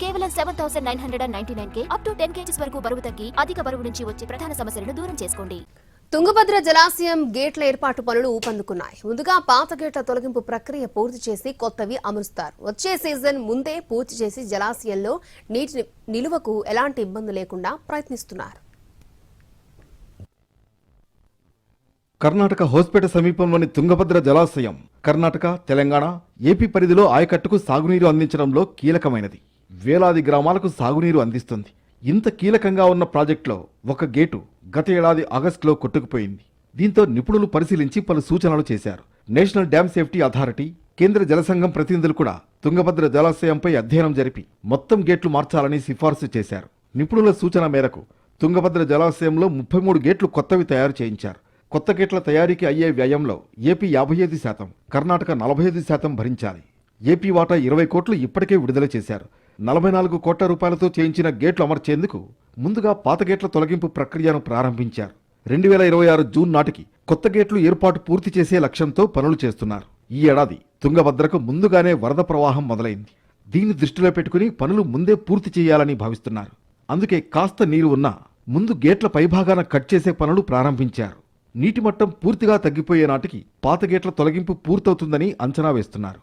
కేవలం seven thousand nine hundred and ninety nine K up to ten kgs వరకు బరువు తగ్గి అధిక బరువు నుంచి వచ్చే ప్రధాన సమస్యలను దూరం చేసుకోండి. తుంగభద్ర జలాశయం గేట్ల ఏర్పాటు పనులు ఊపందుకున్నాయి. ముందుగా పాత గేట్ల తొలగింపు ప్రక్రియ పూర్తి చేసి కొత్తవి అమరుస్తారు వచ్చే సీజన్ ముందే పూర్తి చేసి జలాశయంలో నీటి నిలువకు ఎలాంటి ఇబ్బంది లేకుండా ప్రయత్నిస్తున్నారు. కర్ణాటక హోస్పేట సమీపంలోని తుంగభద్ర జలాశయం కర్ణాటక తెలంగాణ ఏపీ పరిధిలో ఆయకట్టుకు సాగునీరు అందించడంలో కీలకమైనది. వేలాది గ్రామాలకు సాగునీరు అందిస్తుంది. ఇంత కీలకంగా ఉన్న ప్రాజెక్టులో ఒక గేటు గత ఏడాది ఆగస్టులో కొట్టుకుపోయింది. దీంతో నిపుణులు పరిశీలించి పలు సూచనలు చేశారు. నేషనల్ డ్యామ్ సేఫ్టీ అథారిటీ కేంద్ర జలసంఘం ప్రతినిధులు కూడా తుంగభద్ర జలాశయంపై అధ్యయనం జరిపి మొత్తం గేట్లు మార్చాలని సిఫార్సు చేశారు. నిపుణుల సూచన మేరకు తుంగభద్ర జలాశయంలో ముప్పై మూడు గేట్లు కొత్తవి తయారు చేయించారు. కొత్త గేట్ల తయారీకి అయ్యే వ్యయంలో ఏపీ యాభై ఐదు శాతం కర్ణాటక నలభై ఐదు శాతం భరించాలి. ఏపీ వాటా ఇరవై కోట్లు ఇప్పటికే విడుదల చేశారు. నలభై నాలుగు కోట్ల రూపాయలతో చేయించిన గేట్లు అమర్చేందుకు ముందుగా పాత గేట్ల తొలగింపు ప్రక్రియను ప్రారంభించారు. రెండు వేల ఇరవై ఆరు జూన్ నాటికి కొత్త గేట్లు ఏర్పాటు పూర్తి చేసే లక్ష్యంతో పనులు చేస్తున్నారు. ఈ ఏడాది తుంగభద్రకు ముందుగానే వరద ప్రవాహం మొదలైంది. దీన్ని దృష్టిలో పెట్టుకుని పనులు ముందే పూర్తి చేయాలని భావిస్తున్నారు. అందుకే కాస్త నీరు ఉన్నా ముందు గేట్ల పైభాగాన కట్ చేసే పనులు ప్రారంభించారు. నీటి మట్టం పూర్తిగా తగ్గిపోయే నాటికి పాత గేట్ల తొలగింపు పూర్తవుతుందని అంచనా వేస్తున్నారు.